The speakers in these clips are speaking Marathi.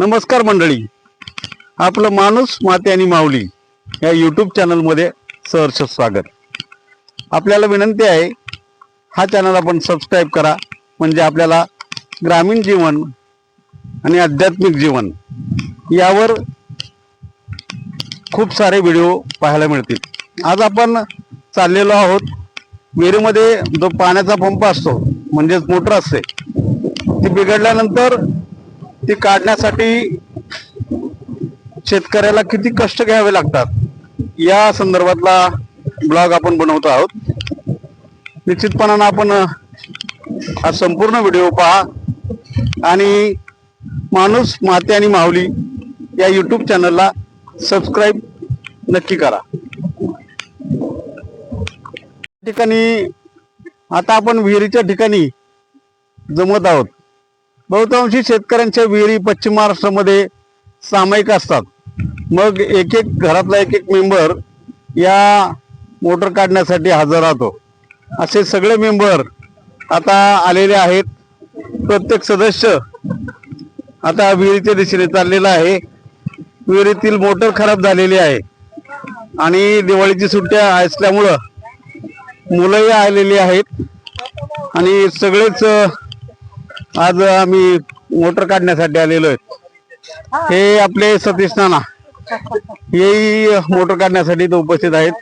नमस्कार मंडळी. आपलं माणूस माते आणि माऊली या यूट्यूब चॅनलमध्ये सहर्ष स्वागत. आपल्याला विनंती आहे हा चॅनल आपण सबस्क्राईब करा. म्हणजे आपल्याला ग्रामीण जीवन आणि आध्यात्मिक जीवन यावर खूप सारे व्हिडिओ पाहायला मिळतील. आज आपण चाललेलो आहोत विहिरीमध्ये जो पाण्याचा पंप असतो म्हणजेच मोटर असते ती बिघडल्यानंतर ती काढण्यासाठी शेतकऱ्याला किती कष्ट घ्यावे लागतात? या संदर्भातला ब्लॉग आपण बनवतो आहोत. निश्चितपणानं आपण हा संपूर्ण व्हिडिओ पहा. आणि माणूस माते आणि माऊली या यूट्यूब चॅनलला सबस्क्राईब नक्की करा. ठिकाणी आता आपण विहिरीच्या ठिकाणी जमत आहोत. बहुतांशी शेतकऱ्यांच्या विहिरी पश्चिम महाराष्ट्रामध्ये सामायिक असतात. मग एक एक घरातला एक एक मेंबर या मोटर काढण्यासाठी हजर राहतो. असे सगळे मेंबर आता आलेले आहेत. प्रत्येक सदस्य आता विहिरीच्या दिशेने चाललेला आहे. विहिरीतील मोटर खराब झालेली आहे. आणि दिवाळीची सुट्ट्या असल्यामुळं मुलंही आलेली आहेत. आणि सगळेच आज आम्ही मोटर काढण्यासाठी आलेलो आहे. हे आपले सतीश नाना. हेही मोटर काढण्यासाठी उपस्थित आहेत.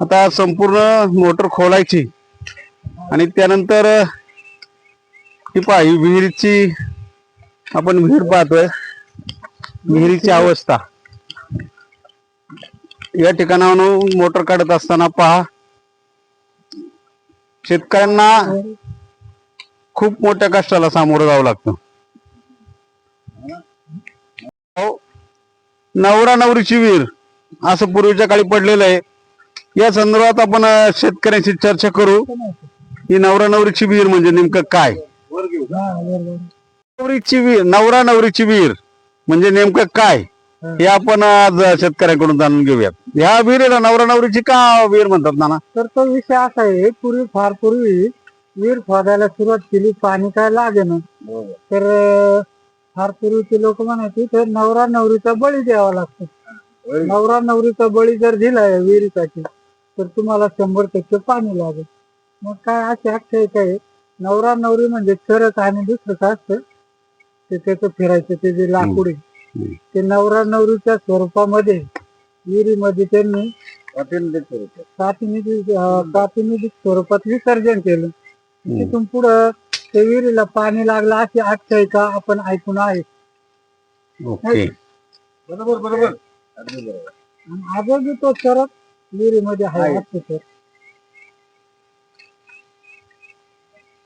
आता संपूर्ण मोटर खोलायची. आणि त्यानंतर ही पहा ही विहिरीची आपण विहीर पाहतोय. विहिरीची अवस्था. या ठिकाणावरून मोटर काढत असताना पहा. शेतकऱ्यांना खूप मोठ्या कष्टाला सामोरं जावं लागतं. हो. नवरा नवरीची वीर असं पूर्वीच्या काळी पडलेलं आहे. या संदर्भात आपण शेतकऱ्यांशी चर्चा करू. ही नवरा नवरीची वीर म्हणजे नेमकं काय? नवरीची वीर नवरा नवरीची वीर म्हणजे नेमकं काय? हे आपण आज शेतकऱ्यांकडून जाणून घेऊयात. ह्या विहिरीला नवरा नवरीची का वीर म्हणतात ना तर तो विषय असा आहे पूर्वी फार पूर्वी विहीर खोदायला सुरुवात केली पाणी काय लागे ना तर फार पूर्वीचे लोक म्हणायचे तर नवरा नवरीचा बळी द्यावा लागतो. नवरा नवरीचा बळी जर दिला या विहिरीसाठी तर तुम्हाला शंभर टक्के पाणी लागेल. मग काय अशी आख्यायिका आहे नवरा नवरी म्हणजे चरत आणि दुसरं काय असतं? ते त्याचं फिरायचं ते जे लाकूड आहे ते नवरा नवरीच्या स्वरूपामध्ये विहिरीमध्ये त्यांनी प्रातिनिधिक स्वरूपात विसर्जन केलं. तिथून पुढं ते विहिरीला पाणी लागलं अशी आख्यायिका आपण ऐकून आहे. ओके. बरोबर बरोबर. आजही तो चरत विहिरीमध्ये आहे असं तर.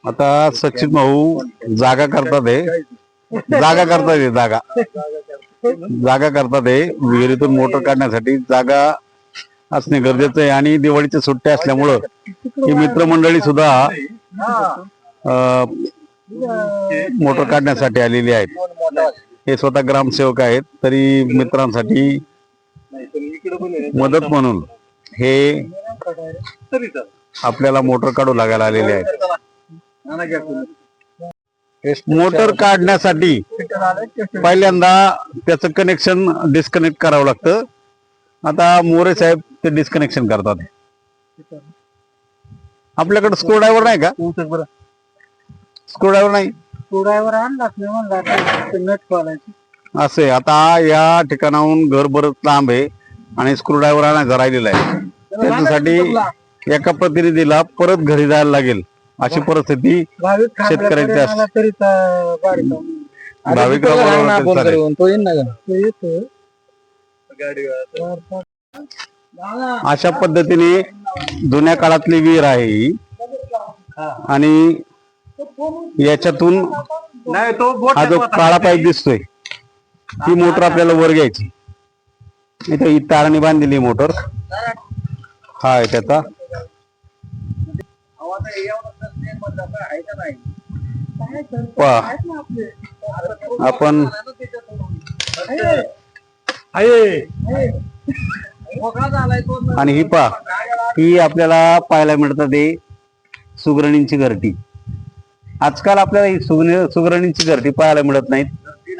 आता सचिन भाऊ जागा करतात आहे जागा करतात आहे जागा. जागा करतात आहे विहिरीतून मोटर काढण्यासाठी जागा असणे गरजेचं आहे आणि दिवाळीच्या सुट्ट्या असल्यामुळं ही मित्रमंडळी सुद्धा मोटर काढण्यासाठी आलेली आहेत. हे स्वतः ग्रामसेवक आहेत तरी मित्रांसाठी मदत म्हणून हे आपल्याला मोटर काढू लागायला आलेले आहेत. मोटर काढण्यासाठी पहिल्यांदा त्याचं कनेक्शन डिस्कनेक्ट करावं लागतं. आता मोरे साहेब ते डिस्कनेक्शन करतात. आपल्याकडे स्क्रू ड्रायव्हर नाही का? स्क्रू ड्रायव्हर नाही? सोडायवर आणलाच नाही म्हणलं आता ते नट खोलायची. असे आता या ठिकाणाहून घर बरंच लांब आहे आणि स्क्रू ड्रायव्हर आणायचा राहिलेला आहे. त्याच्यासाठी एका प्रतिनिधीला परत घरी जायला लागेल अशी परिस्थिती भाविक शेतकऱ्यांची असते. तरी येतो. अशा पद्धतीने जुन्या काळातली विहीर आहे ही. आणि याच्यातून हा जो काळा पाईप दिसतोय ही मोटर आपल्याला वर घ्यायची. इथे ही तारणी बांधलेली मोटर. हा आहे त्याचा. पहा. आपण आणि ही पा ही आपल्याला पाहायला मिळतात ते सुगरणींची घरटी. आजकाल आपल्याला ही सुगणी सुगरणींची घरटी पाहायला मिळत नाहीत.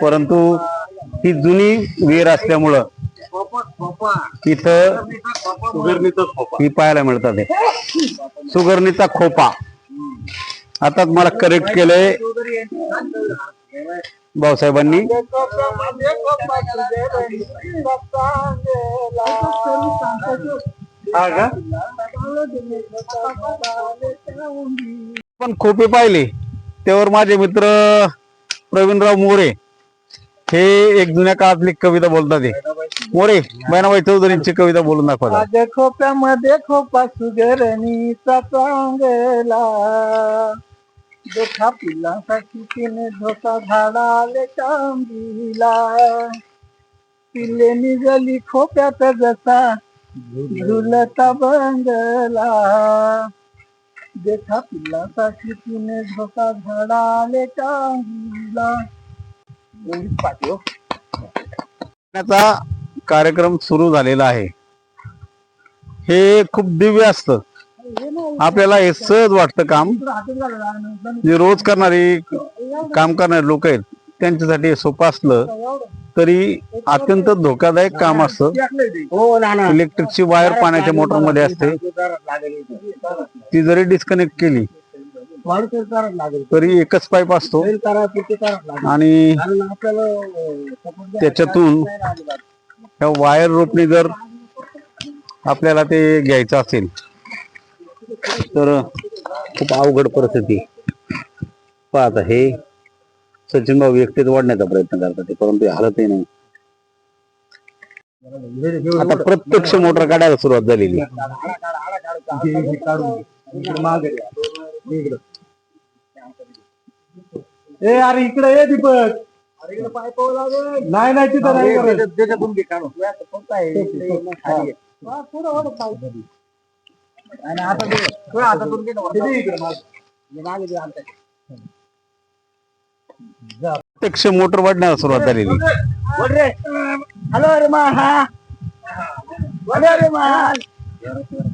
परंतु ही जुनी विहीर असल्यामुळं तिथं ही पाहायला मिळतात हे. सुगरणीचा खोपा. आता मला करेक्ट केलंय भाऊसाहेबांनी. पण खोपे पाहिले. त्यावर माझे मित्र प्रवीणराव मोरे हे एक जुन्या काळातली कविता बोलतात मोरे बहिणाबाई चौधरींची कविता बोलून दाखवा माझ्या खोप्यामध्ये खोपा सुगरणीचा चांगला. देखा पिलासाठी तिने धोका झाडाले टांगीला पिल्ले निघाली खोप्यात जसा. झुलता बंगला देखा पिल्लासाठी तिने झोका झाडाले टांगीला. हो. कार्यक्रम सुरू झालेला आहे. हे खूप दिव्य असतं. आपल्याला हे सहज वाटतं काम. जे रोज करणारी काम करणारे लोक आहेत त्यांच्यासाठी सोपं असलं. तरी अत्यंत धोकादायक काम असतं. हो ना इलेक्ट्रिकची वायर पाण्याच्या मोटरमध्ये असते. ती जरी डिस्कनेक्ट केली तरी एकच पाईप असतो. आणि त्याच्यातून ह्या वायर रोपणी जर आपल्याला ते घ्यायचं असेल तर खूप अवघड परिस्थिती. पाहता हे सचिन भाऊ एकटेच वाढण्याचा प्रयत्न करतात ते, परंतु हे हालतही नाही आता प्रत्यक्ष मोटर काढायला सुरुवात झालेली. ए अरे इकडे ये दीपक नाही नाही तिथं नाही. हा. आणि आता. प्रत्यक्ष मोटर वाढण्याला सुरुवात झालेली हॅलो रे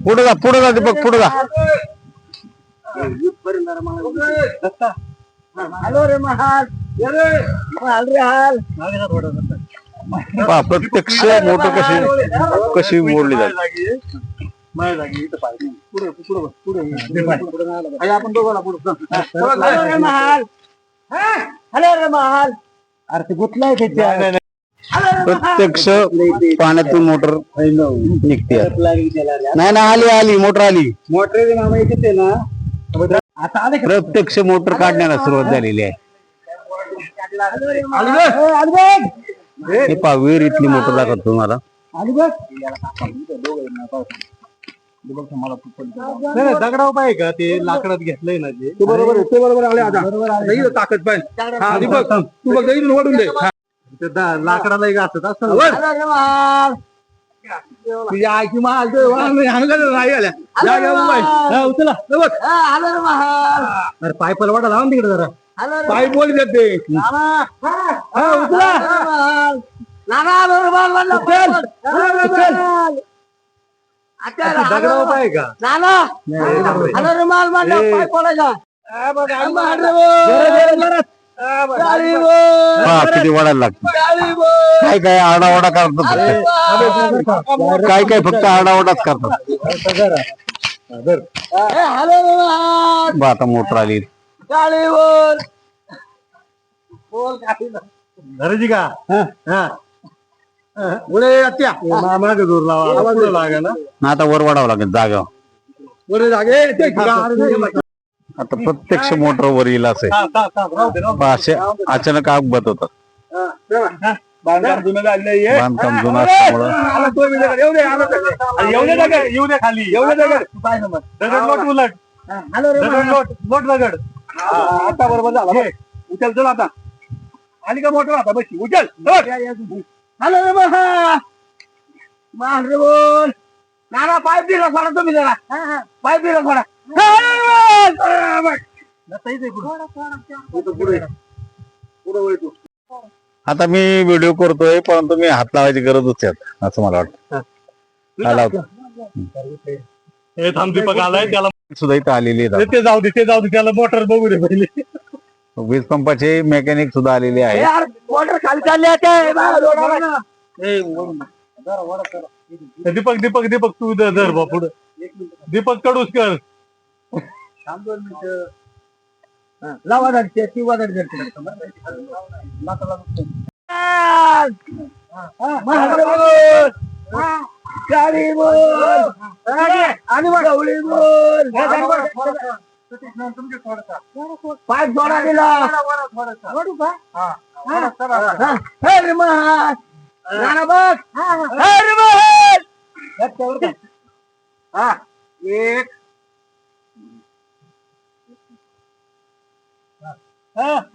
पुढे जा पुढे जा दीपक पुढे जा हॅलो रे हाल पहा प्रत्यक्ष मोटर कशी कशी मोडली जाते आपण दोघांना हॅलो रे महाल हॅलो रे महाल. अरे ते गुतलाय त्याच्या प्रत्यक्ष पाण्यातून मोटर निघते नाही ना आली आली मोटर आली. मोटर मामा येते ना. आता आले का? प्रत्यक्ष मोटर काढण्याला सुरुवात झालेली आहे. हे पहा विहिरीतली मोटर दाखवतो तुम्हाला. नाही, नाही, दगडावर पाहिजे का? ते लाकडात घेतलंय ना जे ते बरोबर ते बरोबर आले आता ताकद हा दीपक तू बघ इथून ओढून दे. हा. ते दा- लाकडाला एक असत असं तुझ्या आईची महाल ते वाहन नाही, हाणून घालून नाही आल्या. जा, जा, उभा आहे. हा, उचला. हे बघ अरे पाय पलवाडा लावून तिकडे जरा. पाय बोल देते हा उचला. दगडावर पाय का पहा किती वाढायला लागते. काय काय आडावाडा करतात? काय काय फक्त आडावाडाच करतात? आता मोटर आली. धरायची का? हा. पुढे आत्या. मागे जोर लावा. लागा ना. ना आता वर वाढावं लागेल जागा. पुढे लागे आता प्रत्यक्ष मोटर वर येईल असे. असे अचानक अपघात होतात बांधकाम जुनं झालेलं आहे. बांधकाम जुनं असल्यामुळं. आला तो मी दगड. येऊ दे, आला दगड. अरे येऊ दे दगड, येऊ दे खाली येऊ दे दगड. दगड लोट उलट. दगड लोट लोट दगड. हा, आता बरोबर झाला. बघ. उचल चल आता. आली का मोटर? आता बशी उचल हॅलो रे माल रे बोल. नाना पाईप दिला सोडा तुम्ही जरा. पाईप दिला सोडा तू. आता मी व्हिडिओ करतोय परंतु मी हात लावायची गरजच आहे असं मला वाटतं. लावतो. थांब दीपक आलाय त्याला सुद्धा इथं आलेली ते जाऊ दे ते जाऊ दे त्याला मोटर बघू दे पहिले. वीज पंपाचे मेकॅनिक सुद्धा आलेले आहेत. मोटर खाली चालली आहे दीपक दीपक दीपक तू धर बा पुढे. दीपक कडुसकर लावा धरते ती वादळ धरते गाडी बोल. आणि गवळी बोल. पाय जोडा दिला. हर महाल. नाना बघ हर महाल. हा. एक.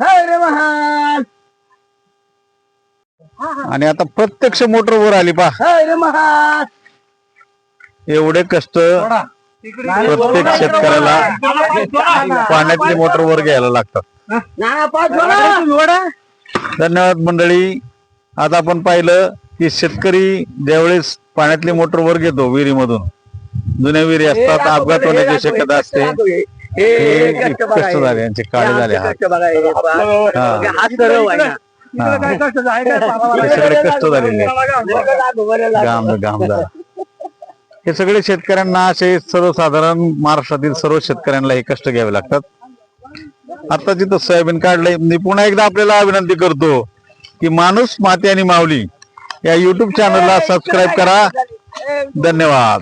हर महाल. आणि आता प्रत्यक्ष मोटर वर आली पा हर महाल. एवढे कष्ट प्रत्येक शेतकऱ्याला पाण्यातली मोटर वर घ्यायला लागतात. नाना पाय जोडा धन्यवाद मंडळी. आता आपण पाहिलं की शेतकरी ज्यावेळेस पाण्यातली मोटर वर घेतो विहिरीमधून जुन्या विहिरी असतात अपघात होण्याची शक्यता असते. हे कष्ट झाले यांचे काळे झाले हात. सगळे कष्ट झालेले हे सगळे शेतकऱ्यांना असे सर्वसाधारण महाराष्ट्रातील सर्व शेतकऱ्यांना हे कष्ट घ्यावे लागतात. आता तिथं सोयाबीन काढलंय. मी पुन्हा एकदा आपल्याला विनंती करतो की माणूस माती आणि माऊली या युट्यूब चॅनलला सबस्क्राईब करा. धन्यवाद.